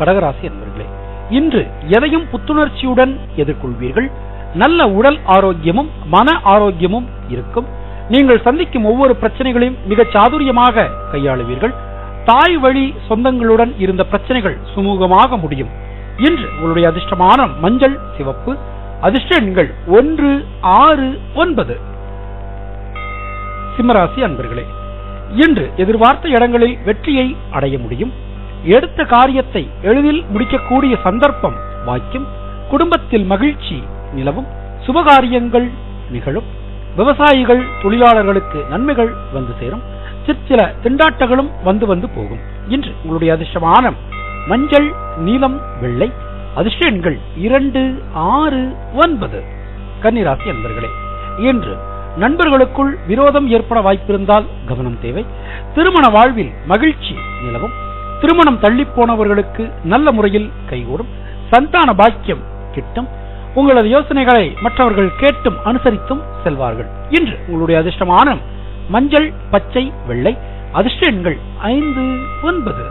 கடகராசி அன்பர்களே இன்று எதையும் புத்துணர்ச்சியுடன் எதிர்கொள்வீர்கள். நல்ல உடல் ஆரோக்கியமும் மன ஆரோக்கியமும் இருக்கும். நீங்கள் சந்திக்கும் ஒவ்வொரு பிரச்சனைகளையும் மிக சாதுரியமாக கையாளுவீர்கள். தாய் வழி சொந்தங்களுடன் இருந்த பிரச்சனைகள் சுமூகமாக முடியும். இன்று உங்களுடைய அதிர்ஷ்டமான மஞ்சள் சிவப்பு அதிர்ஷ்ட எண்கள் ஒன்று ஆறு ஒன்பது. சிம்மராசி அன்பர்களே இன்று எதிர்பார்த்த இடங்களில் வெற்றியை அடைய முடியும். எடுத்த காரியத்தை எளிதில் முடிக்கக்கூடிய சந்தர்ப்பம் வாய்க்கும் குடும்பத்தில் மகிழ்ச்சி நிலவும் சுபகாரியங்கள் நிகழும் விவசாயிகள் தொழிலாளர்களுக்கு நன்மைகள் வந்து சேரும் சிற்சில திண்டாட்டங்களும் வந்து வந்து போகும். இன்று உங்களுடைய அதிர்ஷ்டமான மஞ்சள் நீலம் வெள்ளை அதிர்ஷ்ட எண்கள் இரண்டு ஆறு ஒன்பது. கன்னிராசி அன்பர்களே இன்று நண்பர்களுக்குள் விரோதம் ஏற்பட வாய்ப்பிருந்தால் கவனம் தேவை. திருமண வாழ்வில் மகிழ்ச்சி நிலவும். திருமணம் தள்ளி போனவர்களுக்கு நல்ல முறையில் கைகூடும். சந்தான பாக்கியம் கிட்டும். உங்களது யோசனைகளை மற்றவர்கள் கேட்டும் அனுசரித்தும் செல்வார்கள். இன்று உங்களுடைய அதிர்ஷ்டமான மஞ்சள் பச்சை வெள்ளை அதிர்ஷ்ட எண்கள் ஐந்து ஒன்பது.